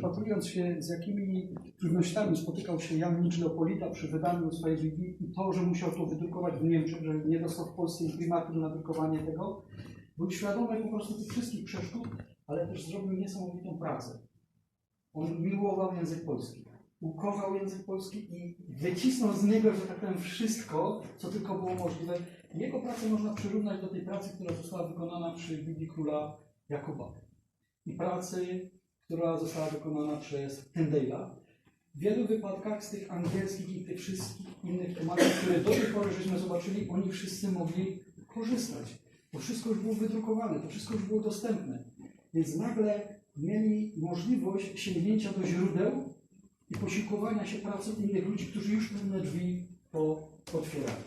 przypatrując się, z jakimi trudnościami spotykał się Jan Nicz Leopolita przy wydaniu swojej Biblii i to, że musiał to wydrukować w Niemczech, że nie dostał w Polsce imprimatu na drukowanie tego, był świadomy po prostu tych wszystkich przeszkód, ale też zrobił niesamowitą pracę. On miłował język polski, ukochał język polski i wycisnął z niego, że tak powiem, wszystko, co tylko było możliwe. Jego pracę można przyrównać do tej pracy, która została wykonana przy Biblii Króla Jakuba i pracy, która została wykonana przez Tyndale'a. W wielu wypadkach z tych angielskich i tych wszystkich innych tematów, które do tej pory żeśmy zobaczyli, oni wszyscy mogli korzystać. To wszystko już było wydrukowane, to wszystko już było dostępne. Więc nagle mieli możliwość sięgnięcia do źródeł i posiłkowania się pracą innych ludzi, którzy już pewne drzwi po, otwierali.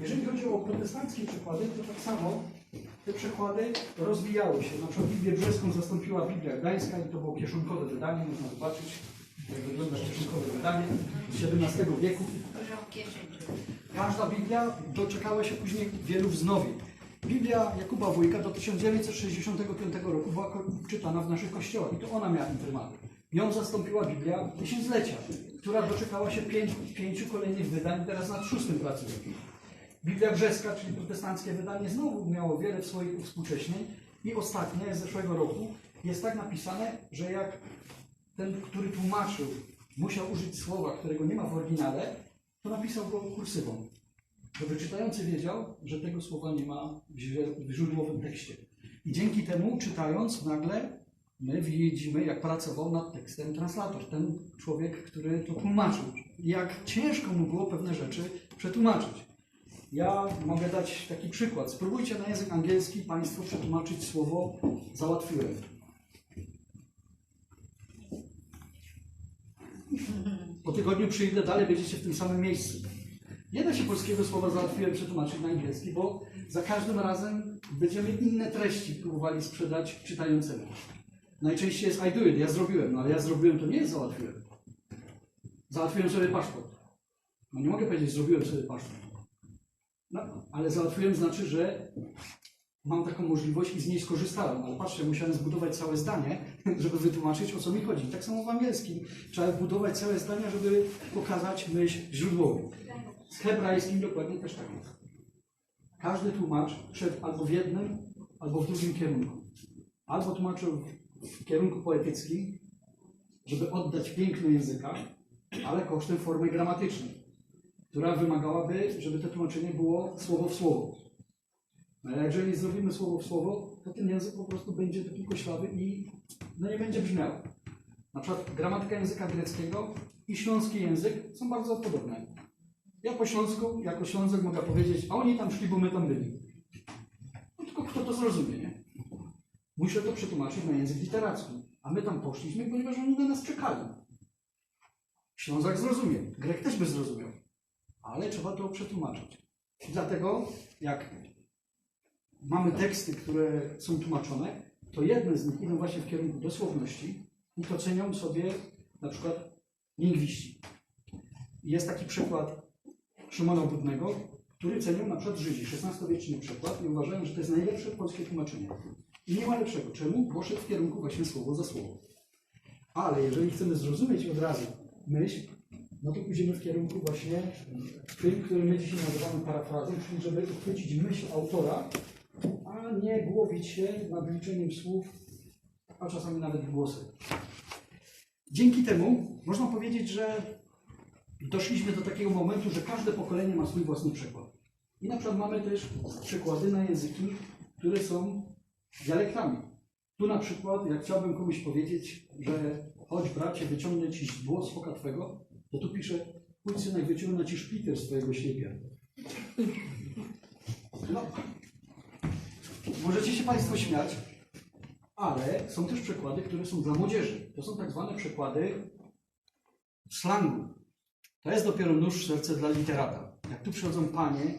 Jeżeli chodzi o protestanckie przykłady, to tak samo te przekłady rozwijały się. Na przykład Biblię Brzeską zastąpiła Biblia Gdańska i to było kieszonkowe wydanie, można zobaczyć, jak wygląda kieszonkowe wydanie z XVII wieku. Każda Biblia doczekała się później wielu wznowień. Biblia Jakuba Wójka do 1965 roku była czytana w naszych kościołach i to ona miała imprymaty. Ją zastąpiła Biblia Tysiąclecia, która doczekała się pięciu kolejnych wydań, teraz nad szóstym pracuje. Biblia Brzeska, czyli protestanckie wydanie, znowu miało wiele swoich współcześnień i ostatnie z zeszłego roku jest tak napisane, że jak ten, który tłumaczył, musiał użyć słowa, którego nie ma w oryginale, to napisał go kursywą. Żeby czytający wiedział, że tego słowa nie ma w w źródłowym tekście. I dzięki temu, czytając, nagle my widzimy, jak pracował nad tekstem translator, ten człowiek, który to tłumaczył. Jak ciężko mu było pewne rzeczy przetłumaczyć. Ja mogę dać taki przykład. Spróbujcie na język angielski Państwo przetłumaczyć słowo załatwiłem. Po tygodniu przyjdę dalej, będziecie w tym samym miejscu. Nie da się polskiego słowa załatwiłem przetłumaczyć na angielski, bo za każdym razem będziemy inne treści próbowali sprzedać czytającemu. Najczęściej jest I do it, ja zrobiłem, no ale ja zrobiłem to nie jest załatwiłem. Załatwiłem sobie paszport. No nie mogę powiedzieć, zrobiłem sobie paszport. No, ale załatwiłem znaczy, że mam taką możliwość i z niej skorzystałem. Ale patrzcie, musiałem zbudować całe zdanie, żeby wytłumaczyć, o co mi chodzi. Tak samo w angielskim. Trzeba budować całe zdania, żeby pokazać myśl źródłową. Z hebrajskim dokładnie też tak jest. Każdy tłumacz szedł albo w jednym, albo w drugim kierunku. Albo tłumaczył w kierunku poetyckim, żeby oddać piękno języka, ale kosztem formy gramatycznej która wymagałaby, żeby to tłumaczenie było słowo w słowo. No ale jeżeli zrobimy słowo w słowo, to ten język po prostu będzie taki koślawy i no nie będzie brzmiał. Na przykład gramatyka języka greckiego i śląski język są bardzo podobne. Ja po śląsku, jako Ślązek mogę powiedzieć, a oni tam szli, bo my tam byli. No tylko kto to zrozumie, nie? Muszę to przetłumaczyć na język literacki. A my tam poszliśmy, ponieważ oni na nas czekali. Ślązak zrozumie, Grek też by zrozumiał ale trzeba to przetłumaczyć. Dlatego, jak mamy teksty, które są tłumaczone, to jedne z nich idą właśnie w kierunku dosłowności i to cenią sobie na przykład lingwiści. Jest taki przykład Szymona Budnego, który cenią na przykład Żydzi, XVI-wieczny przykład i uważają, że to jest najlepsze polskie tłumaczenie. I nie ma lepszego. Czemu? Bo szedł w kierunku właśnie słowo za słowo. Ale jeżeli chcemy zrozumieć od razu myśl, no to pójdziemy w kierunku właśnie tym, który my dzisiaj nazywamy parafrazą, czyli żeby uchwycić myśl autora, a nie głowić się nad liczeniem słów, a czasami nawet głosem. Dzięki temu można powiedzieć, że doszliśmy do takiego momentu, że każde pokolenie ma swój własny przykład. I na przykład mamy też przykłady na języki, które są dialektami. Tu na przykład, jak chciałbym komuś powiedzieć, że chodź bracie, wyciągnę ci z oka twego, to tu pisze, pójdź synek, wyciągnę ci szpiter z twojego ślepia. No, możecie się Państwo śmiać, ale są też przykłady, które są dla młodzieży. To są tak zwane przykłady slangu. To jest dopiero nóż w serce dla literata. Jak tu przychodzą panie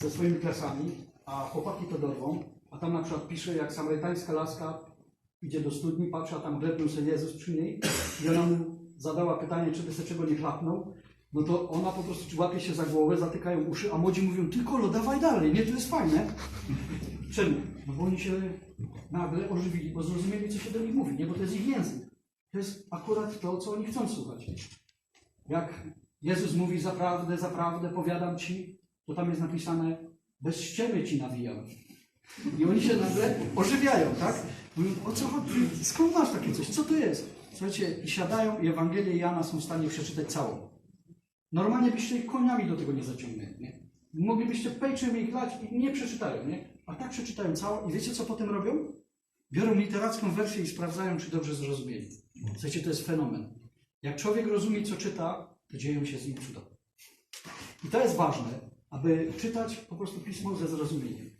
ze swoimi klasami, a chłopaki to dorwą, a tam na przykład pisze, jak samarytańska laska idzie do studni, patrzy, a tam glebnął sobie Jezus przy niej i ona mu zadała pytanie, czy by sobie czego nie chlapnął, no to ona po prostu łapie się za głowę, zatykają uszy, a młodzi mówią, ty kolo, dawaj dalej, nie, to jest fajne. Czemu? No bo oni się nagle ożywili, bo zrozumieli, co się do nich mówi, nie, bo to jest ich język. to jest akurat to, co oni chcą słuchać. Jak Jezus mówi zaprawdę, zaprawdę, powiadam ci, to tam jest napisane, bez ściemy ci nawijam. I oni się nagle ożywiają, tak? Mówią, o co chodzi? Skąd masz takie coś? Co to jest? Słuchajcie, i siadają i Ewangelię Jana są w stanie przeczytać całą. Normalnie byście ich koniami do tego nie zaciągnęli, nie? Moglibyście pejczem ich lać i nie przeczytają, nie? A tak przeczytają całą i wiecie, co potem robią? Biorą literacką wersję i sprawdzają, czy dobrze zrozumieli. Słuchajcie, to jest fenomen. Jak człowiek rozumie, co czyta, to dzieją się z nim cuda. I to jest ważne, aby czytać po prostu pismo ze zrozumieniem.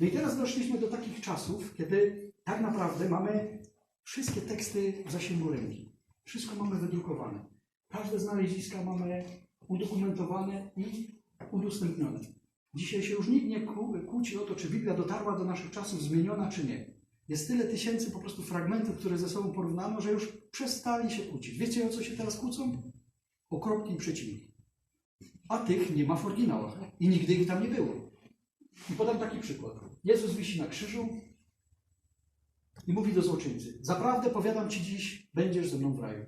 No i teraz doszliśmy do takich czasów, kiedy tak naprawdę mamy wszystkie teksty w zasięgu ręki. Wszystko mamy wydrukowane. Każde znaleziska mamy udokumentowane i udostępnione. Dzisiaj się już nikt nie kłó- kłóci o to, czy Biblia dotarła do naszych czasów zmieniona, czy nie. Jest tyle tysięcy po prostu fragmentów, które ze sobą porównano, że już przestali się kłócić. Wiecie, o co się teraz kłócą? O kropki i. A tych nie ma w oryginałach. I nigdy ich tam nie było. I podam taki przykład. Jezus wisi na krzyżu i mówi do złoczyńcy: Zaprawdę powiadam ci dziś, będziesz ze mną w raju.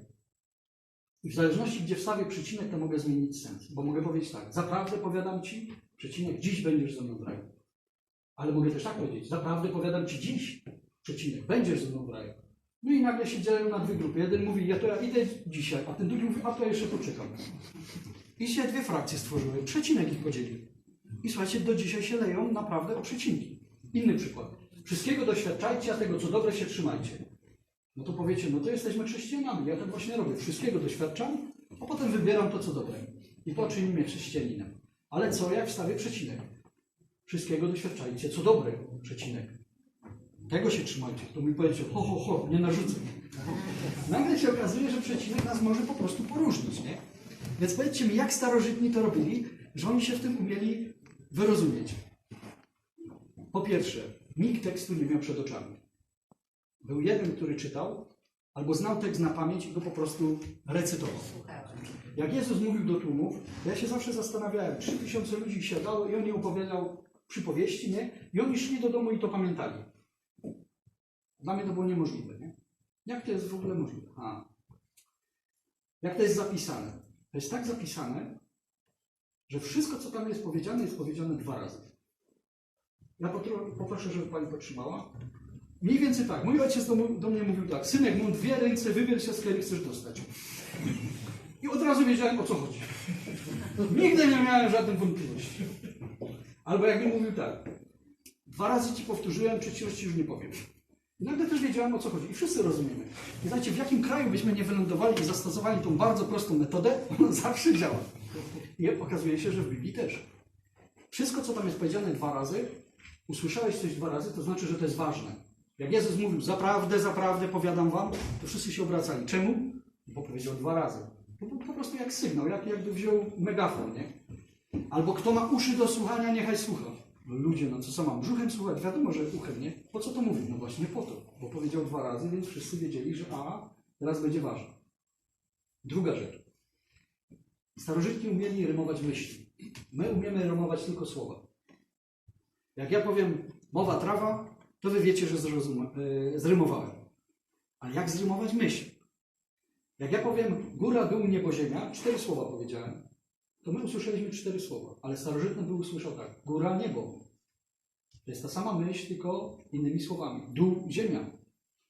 I w zależności, gdzie wstawię przecinek, to mogę zmienić sens. Bo mogę powiedzieć tak: Zaprawdę powiadam ci, przecinek, dziś będziesz ze mną w raju. Ale mogę też tak powiedzieć: Zaprawdę powiadam ci dziś, przecinek, będziesz ze mną w raju. No i nagle się dzielą na dwie grupy. Jeden mówi: Ja to ja idę dzisiaj, a ten drugi mówi: A to ja jeszcze poczekam. I się dwie frakcje stworzyły. Przecinek ich podzielił. I słuchajcie, do dzisiaj się leją naprawdę o przecinki. Inny przykład. Wszystkiego doświadczajcie, a tego, co dobre, się trzymajcie. No to powiecie, no to jesteśmy chrześcijanami. Ja tak właśnie robię. Wszystkiego doświadczam, a potem wybieram to, co dobre. I to czyni mnie chrześcijaninem. Ale co, jak wstawię przecinek? Wszystkiego doświadczajcie, co dobre, przecinek. Tego się trzymajcie. To mi powiecie, ho, ho, ho, nie narzucę. Nagle się okazuje, że przecinek nas może po prostu poróżnić, nie? Więc powiedzcie mi, jak starożytni to robili, że oni się w tym umieli wyrozumieć. Po pierwsze, nikt tekstu nie miał przed oczami. Był jeden, który czytał, albo znał tekst na pamięć i go po prostu recytował. Jak Jezus mówił do tłumów, ja się zawsze zastanawiałem, trzy tysiące ludzi siadało i on nie opowiadał przypowieści, nie? I oni szli do domu i to pamiętali. Dla mnie to było niemożliwe, nie? Jak to jest w ogóle możliwe? A. Jak to jest zapisane? To jest tak zapisane, że wszystko, co tam jest powiedziane, jest powiedziane dwa razy. Ja poproszę, żeby Pani potrzymała. Mniej więcej tak. Mój ojciec do, do mnie mówił tak. Synek, mam dwie ręce, wybierz się, z której chcesz dostać. I od razu wiedziałem, o co chodzi. Nigdy nie miałem żadnych wątpliwości. Albo jakby mówił tak. Dwa razy Ci powtórzyłem, trzeci Ci już nie powiem. I nagle też wiedziałem, o co chodzi. I wszyscy rozumiemy. I znacie, w jakim kraju byśmy nie wylądowali i zastosowali tą bardzo prostą metodę, ona zawsze działa. I okazuje się, że w Biblii też. Wszystko, co tam jest powiedziane dwa razy, usłyszałeś coś dwa razy, to znaczy, że to jest ważne. Jak Jezus mówił, zaprawdę, zaprawdę powiadam wam, to wszyscy się obracali. Czemu? Bo powiedział dwa razy. Był po prostu jak sygnał, jak jakby wziął megafon, nie? Albo kto ma uszy do słuchania, niechaj słucha. No ludzie, no co, co mam brzuchem słuchać? Wiadomo, że uchem, nie? Po co to mówił? No właśnie po to, bo powiedział dwa razy, więc wszyscy wiedzieli, że a, teraz będzie ważne. Druga rzecz. Starożytni umieli rymować myśli. My umiemy rymować tylko słowa. Jak ja powiem mowa trawa, to wy wiecie, że yy, zrymowałem. Ale jak zrymować myśl? Jak ja powiem góra, dół, niebo, ziemia, cztery słowa powiedziałem, to my usłyszeliśmy cztery słowa. Ale starożytny był usłyszał tak. Góra, niebo. To jest ta sama myśl, tylko innymi słowami. Dół, ziemia.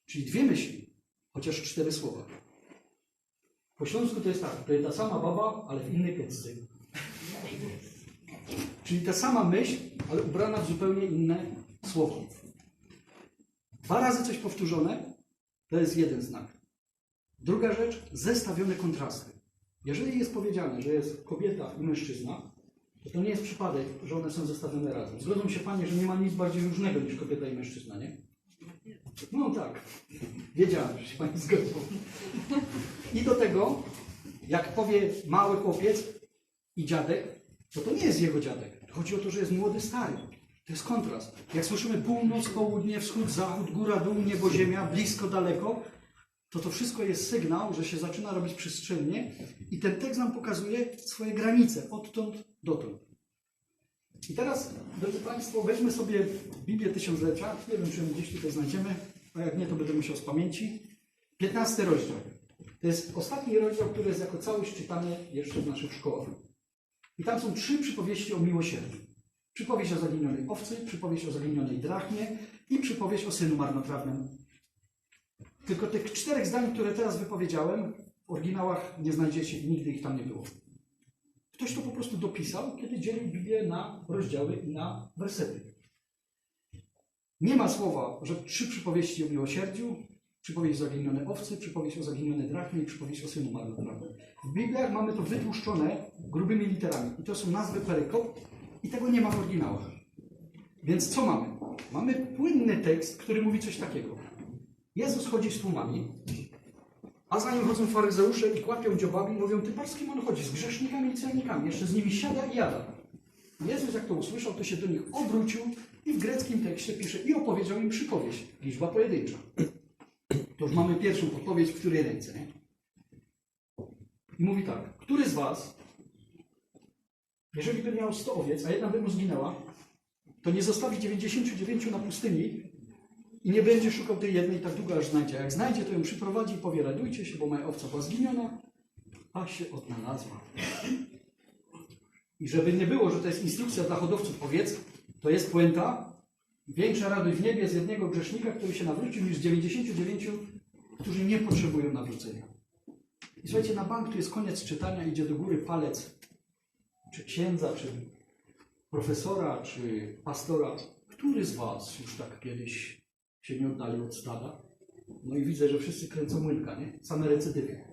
Czyli dwie myśli, chociaż cztery słowa. Po śląsku to jest tak, to jest ta sama baba, ale w innej pieczce. Czyli ta sama myśl, ale ubrana w zupełnie inne słowo. Dwa razy coś powtórzone, to jest jeden znak. Druga rzecz, zestawione kontrasty. Jeżeli jest powiedziane, że jest kobieta i mężczyzna, to to nie jest przypadek, że one są zestawione razem. Zgodzą się Panie, że nie ma nic bardziej różnego niż kobieta i mężczyzna, nie? No tak. Wiedziałem, że się Pani zgodzą. I do tego, jak powie mały chłopiec i dziadek, to to nie jest jego dziadek. Chodzi o to, że jest młody, stary. To jest kontrast. Jak słyszymy północ, południe, wschód, zachód, góra, dół, niebo, ziemia, blisko, daleko, to to wszystko jest sygnał, że się zaczyna robić przestrzennie i ten tekst nam pokazuje swoje granice, odtąd dotąd. I teraz, drodzy Państwo, weźmy sobie Biblię Tysiąclecia. Nie wiem, czy gdzieś tutaj znajdziemy, a jak nie, to będę musiał z pamięci. 15 rozdział. To jest ostatni rozdział, który jest jako całość czytany jeszcze w naszych szkołach. I tam są trzy przypowieści o miłosierdziu. Przypowieść o zaginionej owcy, przypowieść o zaginionej drachmie i przypowieść o synu marnotrawnym. Tylko tych czterech zdań, które teraz wypowiedziałem, w oryginałach nie znajdziecie i nigdy ich tam nie było. Ktoś to po prostu dopisał, kiedy dzielił Biblię na rozdziały i na wersety. Nie ma słowa, że trzy przypowieści o miłosierdziu, przypowieść o zaginionej owcy, przypowieść o zaginionej drachmie i przypowieść o synu marnotrawnym. W Bibliach mamy to wytłuszczone grubymi literami. I to są nazwy perykop i tego nie ma w oryginałach. Więc co mamy? Mamy płynny tekst, który mówi coś takiego. Jezus chodzi z tłumami, a za nim chodzą faryzeusze i kłapią dziobami, mówią, ty patrz z kim on chodzi, z grzesznikami i celnikami, jeszcze z nimi siada i jada. Jezus jak to usłyszał, to się do nich obrócił i w greckim tekście pisze i opowiedział im przypowieść, liczba pojedyncza. To już mamy pierwszą odpowiedź w której ręce, nie? I mówi tak, który z was, jeżeli by miał 100 owiec, a jedna by mu zginęła, to nie zostawi 99 na pustyni i nie będzie szukał tej jednej tak długo, aż znajdzie. Jak znajdzie, to ją przyprowadzi i powie, radujcie się, bo moja owca była zginiona, a się odnalazła. I żeby nie było, że to jest instrukcja dla hodowców owiec, to jest puenta. Większa radość w niebie z jednego grzesznika, który się nawrócił, niż 99, którzy nie potrzebują nawrócenia. I słuchajcie, na bank tu jest koniec czytania, idzie do góry palec czy księdza, czy profesora, czy pastora. Który z Was już tak kiedyś się nie oddalił od stada? No i widzę, że wszyscy kręcą młynka, nie? Same recydywy.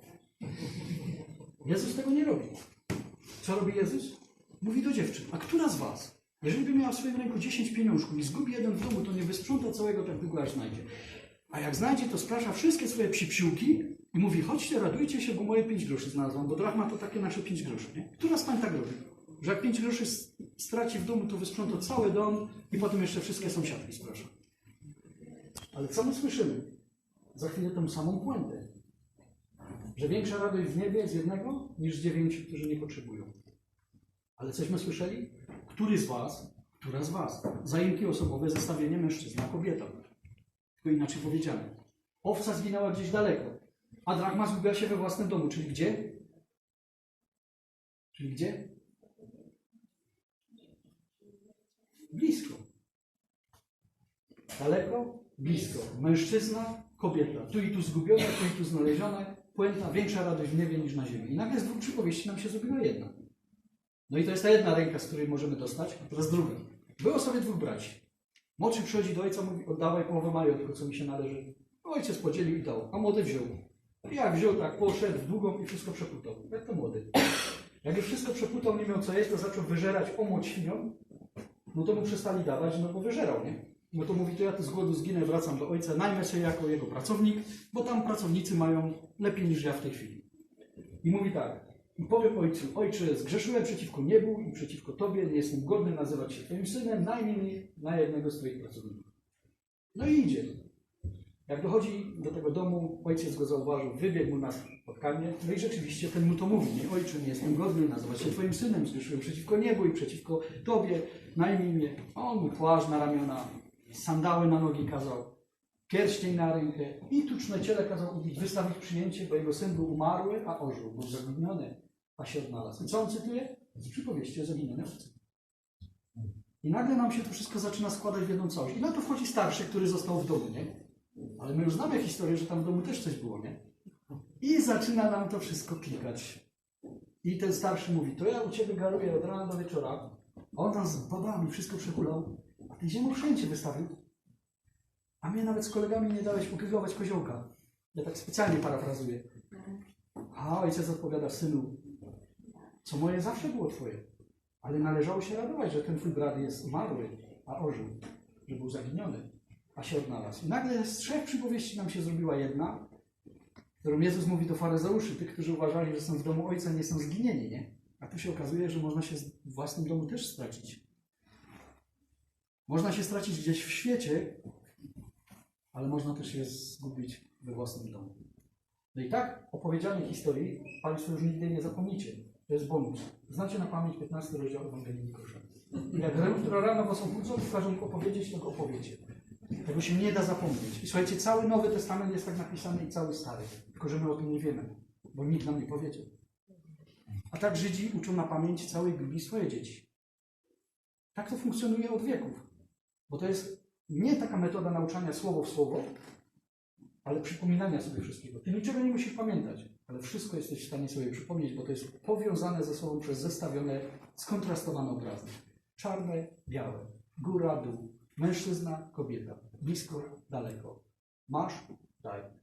Jezus tego nie robi. Co robi Jezus? Mówi do dziewczyn, a która z Was, jeżeli by miała w swoim ręku 10 pieniążków i zgubi jeden w domu, to nie wysprząta całego tak długo, aż znajdzie. A jak znajdzie, to sprasza wszystkie swoje psipsiłki i mówi, chodźcie, radujcie się, bo moje 5 groszy znalazłam, bo drachma to takie nasze 5 groszy, nie? Która z Pań tak robi? Że jak 5 groszy straci w domu, to wysprząta cały dom i potem jeszcze wszystkie sąsiadki sprasza. Ale co my słyszymy? Za chwilę tą samą puentę. Że większa radość w niebie z jednego niż z dziewięciu, którzy nie potrzebują. Ale cośmy słyszeli? Który z Was, która z Was? Zajęki osobowe, zestawienie mężczyzna, kobieta. Tylko inaczej powiedziane. Owca zginęła gdzieś daleko, a drachma zgubiła się we własnym domu. Czyli gdzie? Czyli gdzie? Blisko. Daleko? Blisko. Mężczyzna, kobieta. Tu i tu zgubiona, tu i tu znaleziona. Puenta, większa radość w niebie niż na ziemi. I nagle z dwóch przypowieści nam się zrobiła jedna. No i to jest ta jedna ręka, z której możemy dostać, a teraz druga. Było sobie dwóch braci. Młodszy przychodzi do ojca, mówi, oddawaj połowę majątku, co mi się należy. Ojciec podzielił i dał, a młody wziął. Jak wziął, tak poszedł w długą i wszystko przeputał. Jak to młody. Jak już wszystko przeputał, nie miał co jeść, to zaczął wyżerać świniom. No to mu przestali dawać, no bo wyżerał, nie? No to mówi, to ja tu z głodu zginę, wracam do ojca, najmę się jako jego pracownik, bo tam pracownicy mają lepiej niż ja w tej chwili. I mówi tak, i powiem ojcu, ojcze, zgrzeszyłem przeciwko niebu i przeciwko tobie, nie jestem godny nazywać się twoim synem, najmij mnie na jednego z twoich pracowników. No i idzie. Jak dochodzi do tego domu, ojciec go zauważył, wybiegł mu na spotkanie, no i rzeczywiście ten mu to mówi, nie ojcze, nie jestem godny nazywać się twoim synem, zgrzeszyłem przeciwko niebu i przeciwko tobie, najmij mnie. On mu płaszcz na ramiona, sandały na nogi kazał, pierścień na rękę i tuczne ciele kazał ubić, wystawić przyjęcie, bo jego syn był umarły, a ożył, był zaginiony, a się odnalazł. I co on cytuje? Z przypowieści o zaginionej owcy. I nagle nam się to wszystko zaczyna składać w jedną całość. I na to wchodzi starszy, który został w domu, nie? Ale my już znamy historię, że tam w domu też coś było, nie? I zaczyna nam to wszystko klikać. I ten starszy mówi, to ja u Ciebie garuję od rana do wieczora, on tam z babami wszystko przehulał, a Ty ziemu wszędzie wystawił. A mnie nawet z kolegami nie dałeś pokrygować koziołka. Ja tak specjalnie parafrazuję. A ojciec odpowiada, synu, co moje zawsze było twoje. Ale należało się radować, że ten twój brat jest umarły, a ożył, że był zaginiony, a się odnalazł. I nagle z trzech przypowieści nam się zrobiła jedna, którą Jezus mówi do faryzeuszy, tych, którzy uważali, że są w domu ojca, nie są zginieni, nie? A tu się okazuje, że można się w własnym domu też stracić. Można się stracić gdzieś w świecie, ale można też się zgubić we własnym domu. No i tak opowiedzianej historii Państwo już nigdy nie zapomnicie. To jest bonus. Znacie na pamięć 15 rozdział Ewangelii Łukasza. Jak jutro rano was obudzą każą opowiedzieć, to go opowiecie. Tego się nie da zapomnieć. I słuchajcie, cały Nowy Testament jest tak napisany i cały Stary. Tylko, że my o tym nie wiemy, bo nikt nam nie powiedział. A tak Żydzi uczą na pamięć całej Biblii swoje dzieci. Tak to funkcjonuje od wieków. Bo to jest nie taka metoda nauczania słowo w słowo, ale przypominania sobie wszystkiego. Ty niczego nie musisz pamiętać, ale wszystko jesteś w stanie sobie przypomnieć, bo to jest powiązane ze sobą przez zestawione, skontrastowane obrazy. Czarne, białe, góra, dół, mężczyzna, kobieta, blisko, daleko. Masz, daj.